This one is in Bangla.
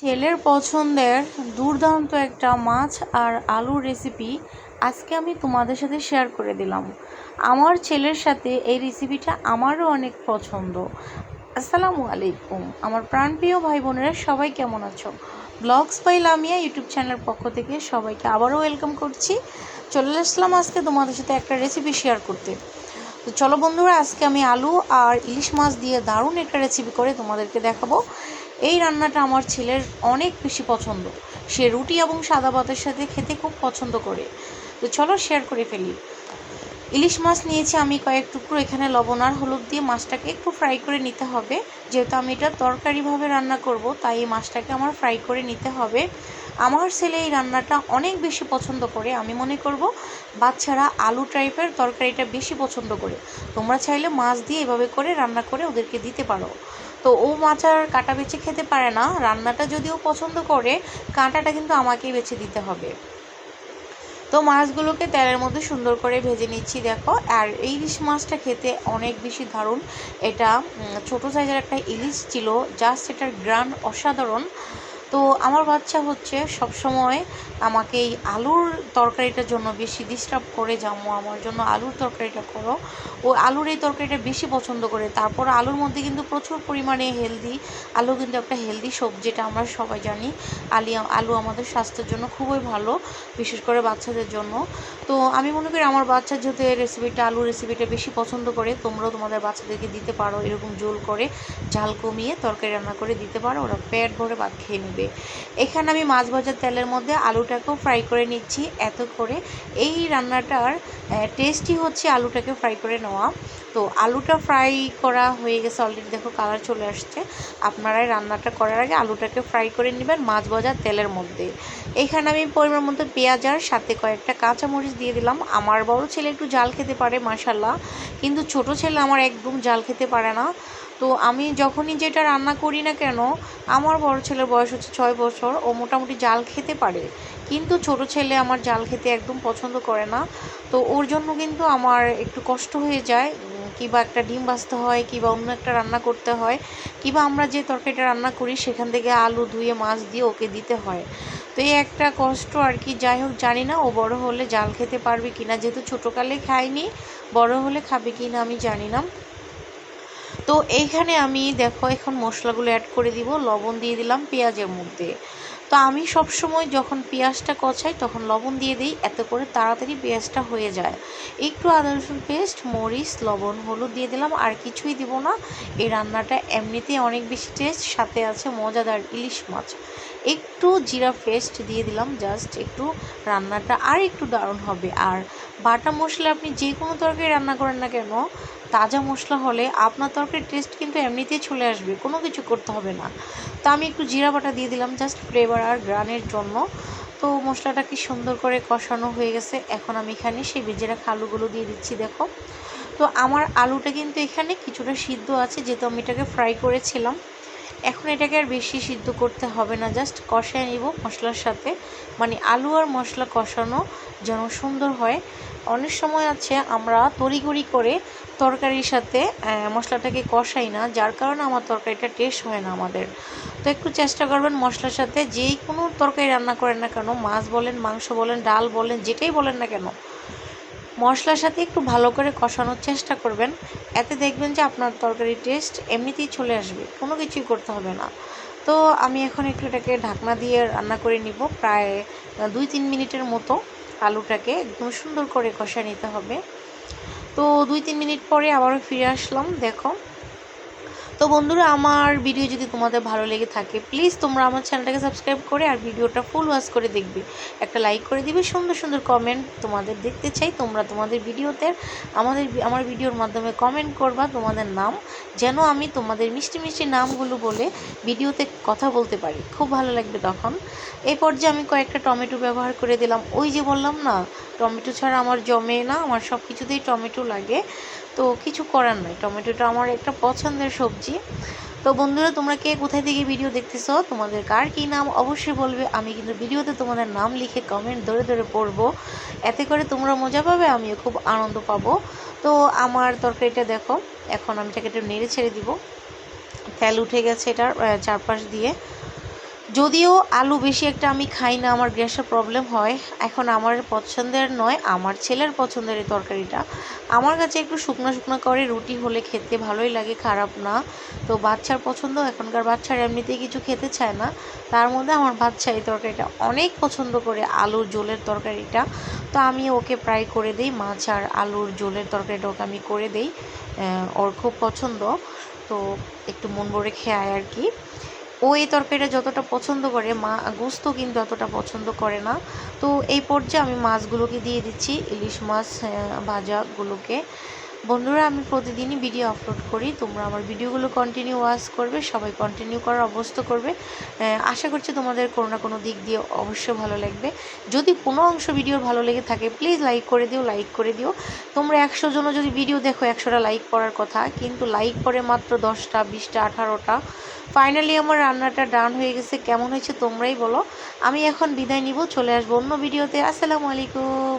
ছেলের পছন্দের দুর্দান্ত একটা মাছ আর আলুর রেসিপি আজকে আমি তোমাদের সাথে শেয়ার করে দিলাম। আমার ছেলের সাথে এই রেসিপিটা আমারও অনেক পছন্দ। আসসালামু আলাইকুম। আমার প্রাণপ্রিয় ভাই বোনেরা সবাই কেমন আছো? ব্লগস বাই লামিয়া ইউটিউব চ্যানেলের পক্ষ থেকে সবাইকে আবারও ওয়েলকাম করছি। চলে আসলাম আজকে তোমাদের সাথে একটা রেসিপি শেয়ার করতে। তো চলো বন্ধুরা, আজকে আমি আলু আর ইলিশ মাছ দিয়ে দারুণ একটা রেসিপি করে তোমাদেরকে দেখাবো। এই রান্নাটা আমার ছেলের অনেক বেশি পছন্দ। সে রুটি এবং সাদা ভাতের সাথে খেতে খুব পছন্দ করে। তো চলো শেয়ার করে ফেলি। ইলিশ মাছ নিয়েছি আমি কয়েক টুকরো। এখানে লবণ আর হলুদ দিয়ে মাছটাকে একটু ফ্রাই করে নিতে হবে। যেহেতু আমি এটা তরকারিভাবে রান্না করব, তাই এই মাছটাকে আমার ফ্রাই করে নিতে হবে। আমার ছেলে এই রান্নাটা অনেক বেশি পছন্দ করে। আমি মনে করব বাচ্চারা আলু টাইপের তরকারিটা বেশি পছন্দ করে। তোমরা চাইলে মাছ দিয়ে এভাবে করে রান্না করে ওদেরকে দিতে পারো। তো ও মাছ আর কাঁটা বেছে খেতে পারে না। রান্নাটা যদিও পছন্দ করে, কাঁটাটা কিন্তু আমাকেই বেছে দিতে হবে। তো মাছগুলোকে তেলের মধ্যে সুন্দর করে ভেজে নিচ্ছি, দেখো। আর এই ইলিশ মাছটা খেতে অনেক বেশি দারুণ। এটা ছোট সাইজের একটা ইলিশ ছিল জাস্ট এটার গ্রান অসাধারণ। তো আমার বাচ্চা হচ্ছে সব সময় আমাকে এই আলুর তরকারিটার জন্য বেশি ডিস্টার্ব করে যাব আমার জন্য আলুর তরকারিটা করো। ও আলুর এই তরকারিটা বেশি পছন্দ করে। তারপর আলুর মধ্যে কিন্তু প্রচুর পরিমাণে হেলদি আলু কিন্তু একটা হেলদি সবজি, যেটা আমরা সবাই জানি। আলি, আলু আমাদের স্বাস্থ্যের জন্য খুবই ভালো, বিশেষ করে বাচ্চাদের জন্য। তো আমি মনে করি আমার বাচ্চা যেহেতু এই রেসিপিটা আলু রেসিপিটা বেশি পছন্দ করে, তোমরাও তোমাদের বাচ্চাদেরকে দিতে পারো, এরকম জোল করে, ঝাল কমিয়ে তরকারি রান্না করে দিতে পারো। ওরা পেট ভরে ভাত খেয়ে নেবে। এখানে আমি মাছ ভাজার তেলের মধ্যে আলুটাকেও ফ্রাই করে নিচ্ছি। এত করে এই রান্নাটার টেস্টই হচ্ছে আলুটাকে ফ্রাই করে নেওয়া। তো আলুটা ফ্রাই করা হয়ে গেছে অলরেডি দেখো কালার চলে আসছে। আপনারাই রান্নাটা করার আগে আলুটাকে ফ্রাই করে নেবেন মাছ ভাজার তেলের মধ্যে। এখানে আমি পরিমাণ মতো পেঁয়াজ আর সাথে কয়েকটা কাঁচামরিচ দিয়ে দিলাম। আমার বড় ছেলে একটু জাল খেতে পারে মাসাল্লাহ কিন্তু ছোট ছেলে আমার একদম জাল খেতে পারে না। তো আমি যখনই যেটা রান্না করি না কেন, আমার বড় ছেলের বয়স হচ্ছে ছয় বছর, ও মোটামুটি জাল খেতে পারে। কিন্তু ছোট ছেলে আমার জাল খেতে একদম পছন্দ করে না। তো ওর জন্য কিন্তু আমার একটু কষ্ট হয়ে যায় কিবা একটা ডিম ভাজতে হয়, কিবা অন্য একটা রান্না করতে হয়, কিবা আমরা যে তরকারিটা রান্না করি, সেখান থেকে আলু ধুয়ে মাছ দিয়ে ওকে দিতে হয়। তো এই একটা কষ্ট আর কি, যাই হোক, জানি না ও বড় হলে জাল খেতে পারবে কিনা, যেহেতু ছোটোকালে খায়নি, বড় হলে খাবে কি না আমি জানি না। তো এইখানে আমি, দেখো, এখন মশলাগুলো অ্যাড করে দিব। লবণ দিয়ে দিলাম পেঁয়াজের মধ্যে। তো আমি সব সময় যখন পেঁয়াজটা কচাই, তখন লবণ দিয়ে দিই। এত করে তাড়াতাড়ি পেঁয়াজটা হয়ে যায়। একটু আদা, রসুন পেস্ট মরিচ, লবণ, হলুদ দিয়ে দিলাম। আর কিছুই দিব না। এই রান্নাটা এমনিতেই অনেক বেশি টেস্ট সাথে আছে মজাদার ইলিশ মাছ। একটু জিরা পেস্ট দিয়ে দিলাম। জাস্ট একটু রান্নাটা আর একটু দারুণ হবে। আর বাটা মশলা আপনি যে কোনো তরকারি রান্না করেন না কেন তাজা মশলা হলে আপনার তরকারির টেস্ট কিন্তু এমনিতেই চলে আসবে, কোনো কিছু করতে হবে না। তো আমি একটু জিরা বাটা দিয়ে দিলাম জাস্ট ফ্লেভার আর গ্রানের জন্য। তো মশলাটা কি সুন্দর করে কষানো হয়ে গেছে, এখন আমি এখানে সেই ভেজে রাখা আলুগুলো দিয়ে দিচ্ছি, দেখো। তো আমার আলুটা কিন্তু এখানে কিছুটা সিদ্ধ আছে, যেহেতু আমি এটাকে ফ্রাই করেছিলাম। এখন এটাকে আর বেশি সিদ্ধ করতে হবে না জাস্ট কষায় নিব মশলার সাথে। মানে আলু আর মশলা কষানো যেন সুন্দর হয়। অনেক সময় আছে আমরা তড়িগড়ি করে তরকারির সাথে মশলাটাকে কষাই না, যার কারণে আমার তরকারিটা টেস্ট হয় না আমাদের। তো একটু চেষ্টা করবেন মশলার সাথে, যেই কোনো তরকারি রান্না করেন না কেন, মাছ বলেন, মাংস বলেন, ডাল বলেন, যেটাই বলেন না কেন মশলার সাথে একটু ভালো করে কষানোর চেষ্টা করবেন। এতে দেখবেন যে আপনার তরকারি টেস্ট এমনিতেই চলে আসবে, কোনো কিছুই করতে হবে না। তো আমি এখন একটু এটাকে ঢাকনা দিয়ে রান্না করে নিব। প্রায় দুই তিন মিনিটের মতো আলুটাকে একদম সুন্দর করে কষা নিতে হবে। তো দুই তিন মিনিট পরে আবারও ফিরে আসলাম, দেখো। তো বন্ধুরা, আমার ভিডিও যদি তোমাদের ভালো লেগে থাকে প্লিজ তোমরা আমার চ্যানেলটাকে সাবস্ক্রাইব করে আর ভিডিওটা ফুল ওয়াচ করে দেখবে। একটা লাইক করে দিবে, সুন্দর সুন্দর কমেন্ট তোমাদের দেখতে চাই। তোমরা তোমাদের ভিডিওতে আমাদের আমার ভিডিওর মাধ্যমে কমেন্ট করবা তোমাদের নাম, যেন আমি তোমাদের মিষ্টি মিষ্টি নামগুলো বলে ভিডিওতে কথা বলতে পারি। খুব ভালো লাগবে তখন। এই পর্যায়ে আমি কয়েকটা টমেটো ব্যবহার করে দিলাম, ওই যে বললাম না, টমেটো ছাড়া আমার জমে না, আমার সব কিছুতেই টমেটো লাগে। তো কিছু করার নয় টমেটোটা আমার একটা পছন্দের সবজি। তো বন্ধুরা, তোমরা কে কোথায় থেকে ভিডিও দেখতেছো? তোমাদের কার কী নাম? অবশ্যই বলবে। আমি কিন্তু ভিডিওতে তোমাদের নাম লিখে কমেন্ট ধরে ধরে পড়ব। এতে করে তোমরা মজা পাবে, আমিও খুব আনন্দ পাবো। তো আমার তরকারিটা দেখো, এখন আমি এটাকে একটু নেড়ে ছেড়ে দিব। তেল উঠে গেছে এটার চারপাশ দিয়ে। যদিও আলু বেশি একটা আমি খাই না, আমার গ্যাসের প্রবলেম হয়। এখন আমার পছন্দের নয়, আমার ছেলের পছন্দের এই তরকারিটা। আমার কাছে একটু শুকনো শুকনো করে রুটি হলে খেতে ভালোই লাগে, খারাপ না। তো বাচ্চার পছন্দ, এখনকার বাচ্চার এমনিতেই কিছু খেতে চায় না। তার মধ্যে আমার বাচ্চা এই তরকারিটা অনেক পছন্দ করে, আলুর ঝোলের তরকারিটা। তো আমি ওকে প্রায় করে দিই, মাছ আর আলুর ঝোলের তরকারিটা ওকে আমি করে দিই। ওর খুব পছন্দ। তো একটু মন ভরে খেয়ায় আর কি। ও এই তরকারিটা যতটা পছন্দ করে, মা গোস্ত কিন্তু অতটা পছন্দ করে না। তো এই পর্যায়ে আমি মাছগুলোকে দিয়ে দিচ্ছি, ইলিশ মাছ ভাজাগুলোকে। বন্ধুরা, আমি প্রতিদিনই ভিডিও আপলোড করি। তোমরা আমার ভিডিওগুলো কন্টিনিউ ওয়াচ করবে, সবাই কন্টিনিউ করার অবস্থা করবে। আশা করছি তোমাদের কোনো না কোনো দিক দিয়ে অবশ্যই ভালো লাগবে। যদি কোনো অংশ ভিডিও ভালো লেগে থাকে প্লিজ লাইক করে দিও লাইক করে দিও। তোমরা একশো জনও যদি ভিডিও দেখো, একশোটা লাইক করার কথা। কিন্তু লাইক করে মাত্র দশটা, বিশটা, আঠারোটা। ফাইনালি আমার রান্নাটা ডান হয়ে গেছে। কেমন হয়েছে তোমরাই বলো। আমি এখন বিদায় নিব, চলে আসব অন্য ভিডিওতে আসসালামু আলাইকুম।